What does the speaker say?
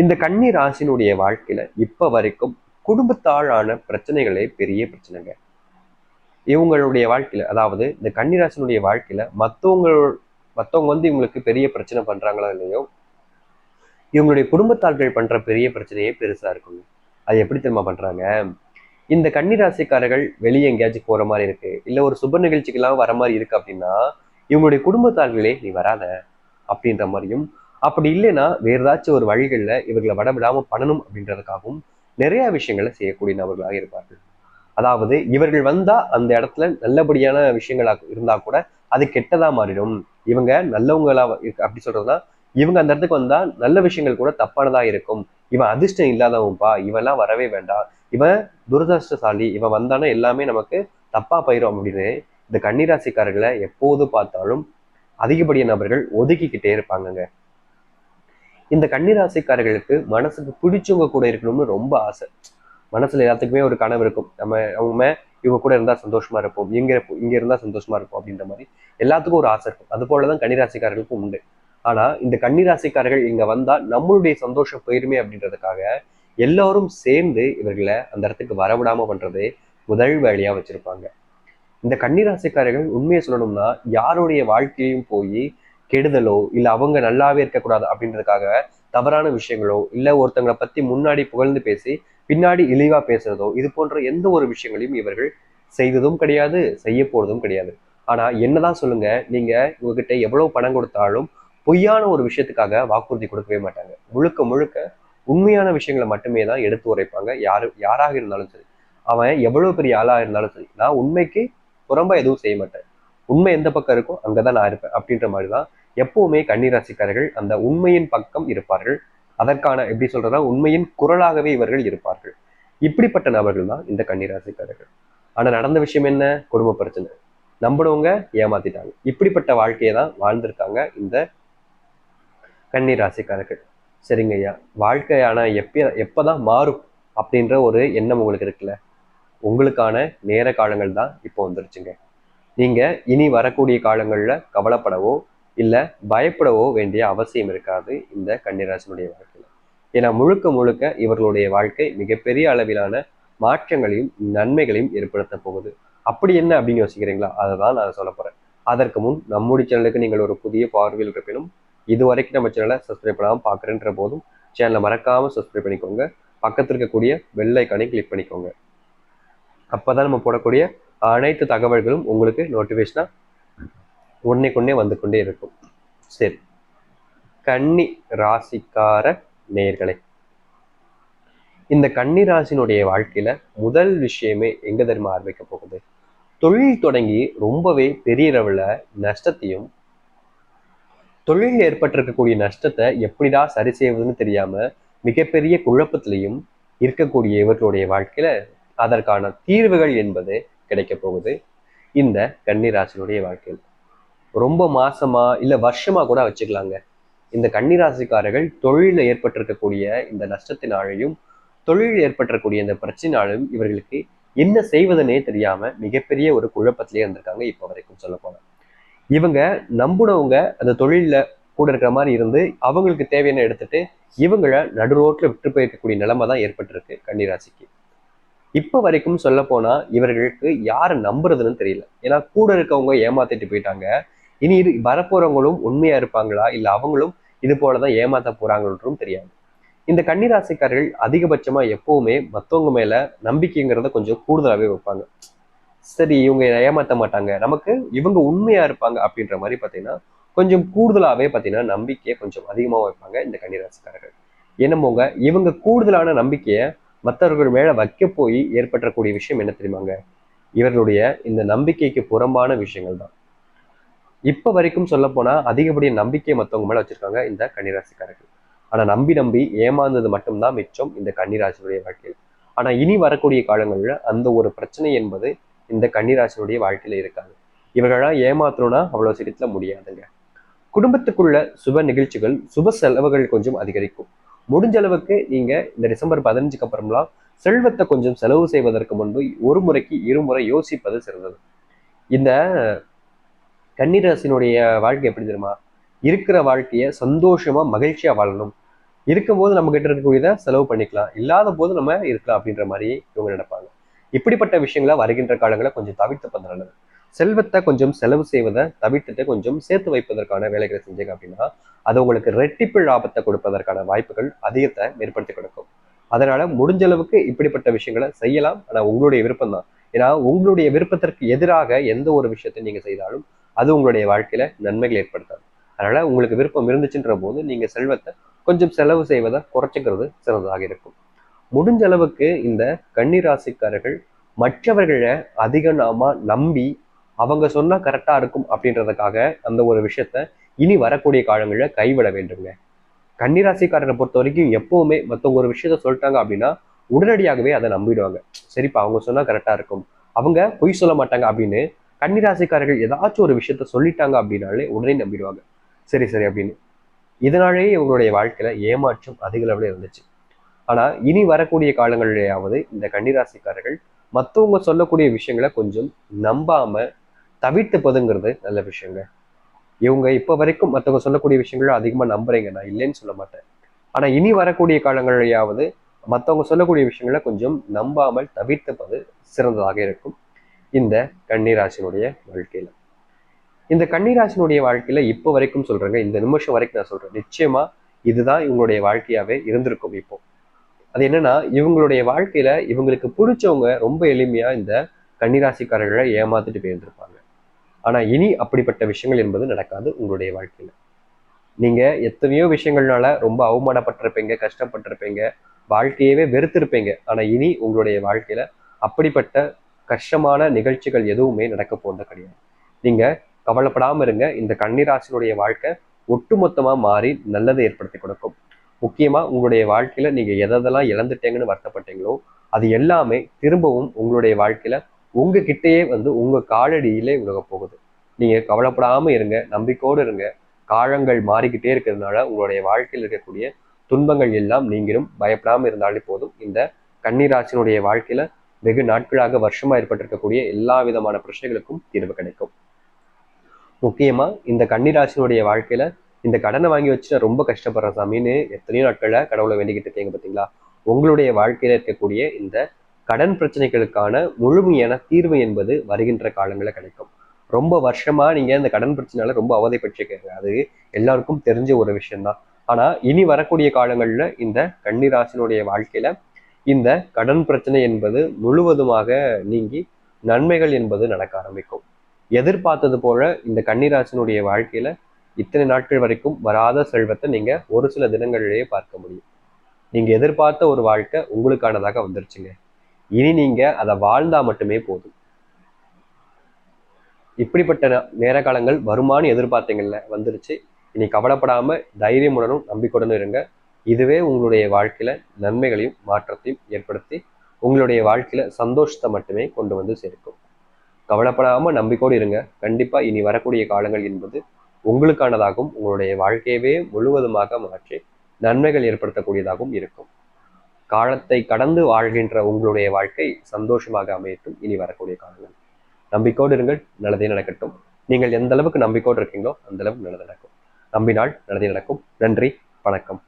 இந்த கன்னி ராசினுடைய வாழ்க்கையில இப்ப வரைக்கும் குடும்பத்தாழான பிரச்சனைகளே பெரிய பிரச்சனைங்க. இவங்களுடைய வாழ்க்கையில அதாவது இந்த கன்னிராசினுடைய வாழ்க்கையில மத்தவங்க மத்தவங்க வந்து இவங்களுக்கு பெரிய பிரச்சனை பண்றாங்களோ இல்லையோ இவங்களுடைய குடும்பத்தாள்கள் பண்ற பெரிய பிரச்சனையே பெருசா இருக்குங்க. அது எப்படி தெரியுமா பண்றாங்க? இந்த கன்னிராசிக்காரர்கள் வெளியே எங்கேயாச்சும் போற மாதிரி இருக்கு இல்ல ஒரு சுப நிகழ்ச்சிக்கெல்லாம் வர மாதிரி இருக்கு அப்படின்னா இவங்களுடைய குடும்பத்தார்களே நீ வராத அப்படின்ற மாதிரியும் அப்படி இல்லைன்னா வேற ஏதாச்சும் ஒரு வழிகளில் இவர்களை வடவிடாம பண்ணணும் அப்படின்றதுக்காகவும் நிறைய விஷயங்களை செய்யக்கூடிய நபர்களாக இருப்பார்கள். அதாவது இவர்கள் வந்தா அந்த இடத்துல நல்லபடியான விஷயங்களா இருந்தா கூட அது கெட்டதா மாறிடும். இவங்க நல்லவங்களா இருக்கு அப்படி சொல்றதுன்னா இவங்க அந்த இடத்துக்கு வந்தா நல்ல விஷயங்கள் கூட தப்பானதா இருக்கும். இவன் அதிர்ஷ்டம் இல்லாதவன்பா இவெல்லாம் வரவே வேண்டாம். இவன் துரதிருஷ்டசாலி இவன் வந்தானா எல்லாமே நமக்கு தப்பா போயிடும் அப்படின்னு இந்த கன்னிராசிக்காரர்களை எப்போது பார்த்தாலும் அதிகப்படியான நபர்கள் ஒதுக்கிக்கிட்டே இருப்பாங்கங்க. இந்த கன்னிராசிக்காரர்களுக்கு மனசுக்கு பிடிச்சவங்க கூட இருக்கணும்னு ரொம்ப ஆசை. மனசுல எல்லாத்துக்குமே ஒரு கனவு இருக்கும். நம்ம அவங்க இவங்க கூட இருந்தா சந்தோஷமா இருப்போம். இங்க இங்க இருந்தா சந்தோஷமா இருப்போம் அப்படின்ற மாதிரி எல்லாத்துக்கும் ஒரு ஆசை இருக்கும். அது போலதான் கன்னிராசிக்காரர்களுக்கும் உண்டு. ஆனா இந்த கன்னிராசிக்காரர்கள் இங்க வந்தா நம்மளுடைய சந்தோஷம் போயிருமே அப்படின்றதுக்காக எல்லாரும் சேர்ந்து இவர்களை அந்த இடத்துக்கு வரவிடாம பண்றதே முதல் வேலையா வச்சிருப்பாங்க. இந்த கன்னிராசிக்காரர்கள் உண்மையை சொல்லணும்னா யாருடைய வாழ்க்கையும் போய் கெடுதலோ இல்லை அவங்க நல்லாவே இருக்கக்கூடாது அப்படின்றதுக்காக தவறான விஷயங்களோ இல்லை ஒருத்தங்களை பத்தி முன்னாடி புகழ்ந்து பேசி பின்னாடி இழிவாக பேசுறதோ இது போன்ற எந்த ஒரு விஷயங்களையும் இவர்கள் செய்ததும் கிடையாது செய்ய போறதும் கிடையாது. ஆனால் என்னதான் சொல்லுங்க நீங்க உங்ககிட்ட எவ்வளவு பணம் கொடுத்தாலும் பொய்யான ஒரு விஷயத்துக்காக வாக்குறுதி கொடுக்கவே மாட்டாங்க. முழுக்க முழுக்க உண்மையான விஷயங்களை மட்டுமே தான் எடுத்து உரைப்பாங்க. யாரு யாராக இருந்தாலும் சரி. அவன் எவ்வளவு பெரிய ஆளா இருந்தாலும் சரி. நான் உண்மைக்கு புறம்ப எதுவும் செய்ய மாட்டேன். உண்மை எந்த பக்கம் இருக்கோ அங்கதான் நான் இருப்பேன் அப்படின்ற மாதிரி தான் எப்பவுமே கன்னிராசிக்காரர்கள் அந்த உண்மையின் பக்கம் இருப்பார்கள். அதற்கான எப்படி சொல்றதுனா உண்மையின் குரலாகவே இவர்கள் இருப்பார்கள். இப்படிப்பட்ட நபர்கள் தான் இந்த கன்னிராசிக்காரர்கள். ஆனா நடந்த விஷயம் என்ன? குடும்ப பிரச்சனை. நம்பினவங்க ஏமாத்திட்டாங்க. இப்படிப்பட்ட வாழ்க்கையை தான் வாழ்ந்திருக்காங்க இந்த கன்னிராசிக்காரர்கள். சரிங்க ஐயா. வாழ்க்கை எப்ப எப்பதான் மாறும் அப்படின்ற ஒரு எண்ணம் உங்களுக்கு இருக்குல்ல? உங்களுக்கான நேர காலங்கள் தான் இப்போ வந்துருச்சுங்க. நீங்க இனி வரக்கூடிய காலங்கள்ல கவலைப்படவோ இல்லை பயப்படவோ வேண்டிய அவசியம் இருக்காது இந்த கன்னிராசினுடைய வாழ்க்கையில். ஏன்னா முழுக்க முழுக்க இவர்களுடைய வாழ்க்கை மிகப்பெரிய அளவிலான மாற்றங்களையும் நன்மைகளையும் ஏற்படுத்த போகுது. அப்படி என்ன அப்படின்னு யோசிக்கிறீங்களா? அதை தான் நான் சொல்ல போறேன். அதற்கு முன் நம்முடைய சேனலுக்கு நீங்கள் ஒரு புதிய பார்வையில் இருப்பினும் இது வரைக்கும் நம்ம சேனலை சப்ஸ்கிரைப் பண்ணாமல் பார்க்குறேன்ற போதும் சேனலை மறக்காம சப்ஸ்கிரைப் பண்ணிக்கோங்க. பக்கத்தில் இருக்கக்கூடிய பெல் கிளிக் பண்ணிக்கோங்க. அப்போதான் நம்ம போடக்கூடிய அனைத்து தகவல்களும் உங்களுக்கு நோட்டிஃபிகேஷனாக உடனே கொண்டே வந்து கொண்டே இருக்கும். சரி. கன்னி ராசிக்கார நேர்களை இந்த கன்னி ராசினுடைய வாழ்க்கையில முதல் விஷயமே எங்க தெரியுமா ஆரம்பிக்க போகுது? தொழில் தொடங்கி ரொம்பவே பெரிய அளவுல நஷ்டத்தையும் தொழில் ஏற்பட்டிருக்கக்கூடிய நஷ்டத்தை எப்படிடா சரி செய்வதுன்னு தெரியாம மிகப்பெரிய குழப்பத்திலையும் இருக்கக்கூடிய இவர்களுடைய வாழ்க்கையில அதற்கான தீர்வுகள் என்பது கிடைக்க போகுது. இந்த கன்னிராசினுடைய வாழ்க்கையில். ரொம்ப மாசமா இல்ல வருஷமா கூட வச்சுக்கலாங்க. இந்த கன்னிராசிக்காரர்கள் தொழிலில் ஏற்பட்டிருக்கக்கூடிய இந்த நஷ்டத்தினாலையும் தொழிலில் ஏற்பட்டிருக்கக்கூடிய இந்த பிரச்சனையாலும் இவர்களுக்கு என்ன செய்வதுனே தெரியாம மிகப்பெரிய ஒரு குழப்பத்திலே இருந்திருக்காங்க இப்போ வரைக்கும் சொல்ல போனா இவங்க நம்புனவங்க அந்த தொழில்ல கூட இருக்கிற மாதிரி இருந்து அவங்களுக்கு தேவையான எடுத்துட்டு இவங்களை நடுரோட்டில் விட்டு போயிருக்கக்கூடிய நிலைமை தான் ஏற்பட்டிருக்கு கன்னிராசிக்கு. இப்போ வரைக்கும் சொல்ல போனா இவர்களுக்கு யாரை நம்புறதுன்னு தெரியல. ஏன்னா கூட இருக்கவங்க ஏமாத்திட்டு போயிட்டாங்க. இனி இது வரப்போறவங்களும் உண்மையா இருப்பாங்களா? இல்ல அவங்களும் இது போலதான் ஏமாத்த போறாங்கன்றும் தெரியாது. இந்த கன்னிராசிக்காரர்கள் அதிகபட்சமா எப்பவுமே மத்தவங்க மேல நம்பிக்கைங்கிறத கொஞ்சம் கூடுதலாவே வைப்பாங்க. சரி இவங்க ஏமாத்த மாட்டாங்க. நமக்கு இவங்க உண்மையா இருப்பாங்க அப்படின்ற மாதிரி பாத்தீங்கன்னா கொஞ்சம் கூடுதலாவே பாத்தீங்கன்னா நம்பிக்கையை கொஞ்சம் அதிகமா வைப்பாங்க இந்த கன்னிராசிக்காரர்கள். என்னமோங்க இவங்க கூடுதலான நம்பிக்கையை மற்றவர்கள் மேல வைக்க போய் ஏற்பட்டக்கூடிய விஷயம் என்ன தெரியுமாங்க? இவர்களுடைய இந்த நம்பிக்கைக்கு புறம்பான விஷயங்கள் தான் இப்போ வரைக்கும் சொல்ல போனால் அதிகப்படிய நம்பிக்கை மற்றவங்க மேலே வச்சுருக்காங்க இந்த கன்னிராசிக்காரர்கள். ஆனால் நம்பி நம்பி ஏமாந்தது மட்டும்தான் மிச்சம் இந்த கன்னிராசினுடைய வாழ்க்கையில். ஆனால் இனி வரக்கூடிய காலங்களில் அந்த ஒரு பிரச்சனை என்பது இந்த கன்னிராசினுடைய வாழ்க்கையில் இருக்காது. இவர்களாம் ஏமாத்தணும்னா அவ்வளோ சீக்கிரத்துல முடியாதுங்க. குடும்பத்துக்குள்ள சுப நிகழ்ச்சிகள் சுப செலவுகள் கொஞ்சம் அதிகரிக்கும். முடிஞ்ச அளவுக்கு நீங்கள் இந்த டிசம்பர் பதினஞ்சுக்கு அப்புறம்லாம் செல்வத்தை கொஞ்சம் செலவு செய்வதற்கு முன்பு ஒரு முறைக்கு இருமுறை யோசிப்பது சிறந்தது. இந்த கன்னிராசினுடைய வாழ்க்கை எப்படி தெரியுமா? இருக்கிற வாழ்க்கையை சந்தோஷமா மகிழ்ச்சியா வாழணும். இருக்கும்போது நம்ம கிட்ட இருக்கக்கூடியதை செலவு பண்ணிக்கலாம். இல்லாத போது நம்ம இருக்கலாம் அப்படின்ற மாதிரி இவங்க நினைப்பாங்க. இப்படிப்பட்ட விஷயங்களை வருகின்ற காலங்களை கொஞ்சம் தவிர்த்து நல்லது. செல்வத்தை கொஞ்சம் செலவு செய்வதை தவிர்த்துட்டு கொஞ்சம் சேர்த்து வைப்பதற்கான வேலைகளை செஞ்சீங்க அப்படின்னா அது உங்களுக்கு ரெட்டிப்பு லாபத்தை கொடுப்பதற்கான வாய்ப்புகள் அதிகத்தை ஏற்படுத்தி கொடுக்கும். அதனால முடிஞ்ச அளவுக்கு இப்படிப்பட்ட விஷயங்களை செய்யலாம். ஆனா உங்களுடைய விருப்பம் தான் ஏன்னா உங்களுடைய விருப்பத்திற்கு எதிராக எந்த ஒரு விஷயத்தை நீங்க செய்தாலும் அது உங்களுடைய வாழ்க்கையில நன்மைகள் ஏற்படுத்தாது. அதனால உங்களுக்கு விருப்பம் இருந்துச்சுன்ற போது நீங்க செல்வத்தை கொஞ்சம் செலவு செய்வதை குறைச்சிக்கிறது சிறந்ததாக இருக்கும். முடிஞ்ச அளவுக்கு இந்த கன்னிராசிக்காரர்கள் மற்றவர்களை அதிக நாம நம்பி அவங்க சொன்னா கரெக்டா இருக்கும் அப்படின்றதுக்காக அந்த ஒரு விஷயத்த இனி வரக்கூடிய காலங்களில் கைவிட வேண்டுங்க கன்னிராசிக்காரரை பொறுத்த வரைக்கும் எப்பவுமே மற்றவங்க ஒரு விஷயத்த சொல்லிட்டாங்க அப்படின்னா உடனடியாகவே அதை நம்பிடுவாங்க. சரிப்பா அவங்க சொன்னா கரெக்டா இருக்கும். அவங்க பொய் சொல்ல மாட்டாங்க அப்படின்னு கன்னிராசிக்காரர்கள் ஏதாச்சும் ஒரு விஷயத்த சொல்லிட்டாங்க அப்படின்னாலே உடனே நம்பிடுவாங்க. சரி சரி அப்படின்னு. இதனாலேயே இவங்களுடைய வாழ்க்கையில ஏமாற்றம் அதிக அளவில் இருந்துச்சு. ஆனா இனி வரக்கூடிய காலங்களிலேயாவது இந்த கன்னிராசிக்காரர்கள் மற்றவங்க சொல்லக்கூடிய விஷயங்களை கொஞ்சம் நம்பாம தவிர்த்துப்பதுங்கிறது நல்ல விஷயங்க. இவங்க இப்போ வரைக்கும் மற்றவங்க சொல்லக்கூடிய விஷயங்களை அதிகமாக நம்புறீங்க. நான் இல்லைன்னு சொல்ல மாட்டேன். ஆனால் இனி வரக்கூடிய காலங்களிலேயாவது மற்றவங்க சொல்லக்கூடிய விஷயங்களை கொஞ்சம் நம்பாமல் தவிர்த்துப்பது சிறந்ததாக இருக்கும். இந்த கன்னிராசினுடைய வாழ்க்கையில. இந்த கன்னிராசினுடைய வாழ்க்கையில இப்போ வரைக்கும் சொல்றேங்க இந்த நிமிஷம் வரைக்கும் நான் சொல்றேன். நிச்சயமா இதுதான் இவங்களுடைய வாழ்க்கையாவே இருந்திருக்கும் இப்போ. அது என்னன்னா இவங்களுடைய வாழ்க்கையில இவங்களுக்கு பிடிச்சவங்க ரொம்ப எளிமையா இந்த கன்னிராசிக்காரர்களை ஏமாத்திட்டு போயிருந்திருப்பாங்க. ஆனா இனி அப்படிப்பட்ட விஷயங்கள் என்பது நடக்காது உங்களுடைய வாழ்க்கையில. நீங்க எத்தனையோ விஷயங்கள்னால ரொம்ப அவமானப்பட்டிருப்பீங்க கஷ்டப்பட்டிருப்பீங்க வாழ்க்கையவே வெறுத்திருப்பீங்க. ஆனா இனி உங்களுடைய வாழ்க்கையில அப்படிப்பட்ட கஷ்டமான நிகழ்ச்சிகள் எதுவுமே நடக்க போறது கிடையாது. நீங்க கவலைப்படாமல் இருங்க. இந்த கன்னிராசினுடைய வாழ்க்கை ஒட்டுமொத்தமா மாறி நல்லதை ஏற்படுத்தி கொடுக்கும். முக்கியமா உங்களுடைய வாழ்க்கையில நீங்க எதெல்லாம் இழந்துட்டீங்கன்னு வருத்தப்பட்டீங்களோ அது எல்லாமே திரும்பவும் உங்களுடைய வாழ்க்கையில உங்ககிட்டயே வந்து உங்க காலடியிலே உலக போகுது. நீங்க கவலைப்படாம இருங்க. நம்பிக்கையோடு இருங்க. காலங்கள் மாறிக்கிட்டே இருக்கிறதுனால உங்களுடைய வாழ்க்கையில் இருக்கக்கூடிய துன்பங்கள் எல்லாம் நீங்களும் பயப்படாமல் இருந்தாலே போதும். இந்த கன்னிராசினுடைய வாழ்க்கையில வெகு நாட்களாக வருஷமா ஏற்பட்டிருக்கக்கூடிய எல்லா விதமான பிரச்சனைகளுக்கும் தீர்வு கிடைக்கும். முக்கியமா இந்த கன்னிராசினுடைய வாழ்க்கையில இந்த கடனை வாங்கி வச்சுட்டு ரொம்ப கஷ்டப்படுற சாமின்னு எத்தனையோ நாட்களில் கடவுளை வேண்டிக்கிட்டு இருக்கீங்க பார்த்தீங்களா உங்களுடைய வாழ்க்கையில இருக்கக்கூடிய இந்த கடன் பிரச்சனைகளுக்கான முழுமையான தீர்வு என்பது வருகின்ற காலங்களில் கிடைக்கும். ரொம்ப வருஷமா நீங்க இந்த கடன் பிரச்சனையால ரொம்ப அவதைப்பட்டிருக்கீங்க. அது எல்லாருக்கும் தெரிஞ்ச ஒரு விஷயம்தான். ஆனா இனி வரக்கூடிய காலங்கள்ல இந்த கன்னிராசினுடைய வாழ்க்கையில இந்த கடன் பிரச்சனை என்பது முழுவதுமாக நீங்கி நன்மைகள் என்பது நடக்க ஆரம்பிக்கும். எதிர்பார்த்தது போல இந்த கன்னிராசனுடைய வாழ்க்கையில இத்தனை நாட்கள் வரைக்கும் வராத செல்வத்தை நீங்க ஒரு சில தினங்களிலேயே பார்க்க முடியும். நீங்க எதிர்பார்த்த ஒரு வாழ்க்கை உங்களுக்கானதாக வந்துருச்சுங்க. இனி நீங்க அதை வாழ்ந்தா மட்டுமே போதும். இப்படிப்பட்ட நேர காலங்கள் வருமானு எதிர்பார்த்தீங்கல்ல வந்துருச்சு. இனி கவலைப்படாம தைரியமுடனும் நம்பிக்கையுடனும் இருங்க. இதுவே உங்களுடைய வாழ்க்கையில நன்மைகளையும் மாற்றத்தையும் ஏற்படுத்தி உங்களுடைய வாழ்க்கையில சந்தோஷத்தை மட்டுமே கொண்டு வந்து சேர்க்கும். கவலைப்படாம நம்பிக்கோடு இருங்க. கண்டிப்பா இனி வரக்கூடிய காலங்கள் என்பது உங்களுக்கானதாகவும் உங்களுடைய வாழ்க்கையவே முழுவதுமாக மாற்றி நன்மைகள் ஏற்படுத்தக்கூடியதாகவும் இருக்கும். காலத்தை கடந்து வாழ்கின்ற உங்களுடைய வாழ்க்கை சந்தோஷமாக அமையட்டும். இனி வரக்கூடிய காலங்கள். நம்பிக்கோடு இருங்கள். நல்லதே நடக்கட்டும். நீங்கள் எந்த அளவுக்கு நம்பிக்கோடு இருக்கீங்களோ அந்த அளவுக்கு நல்லது நடக்கும். நம்பினால் நல்லதே நடக்கும். நன்றி. வணக்கம்.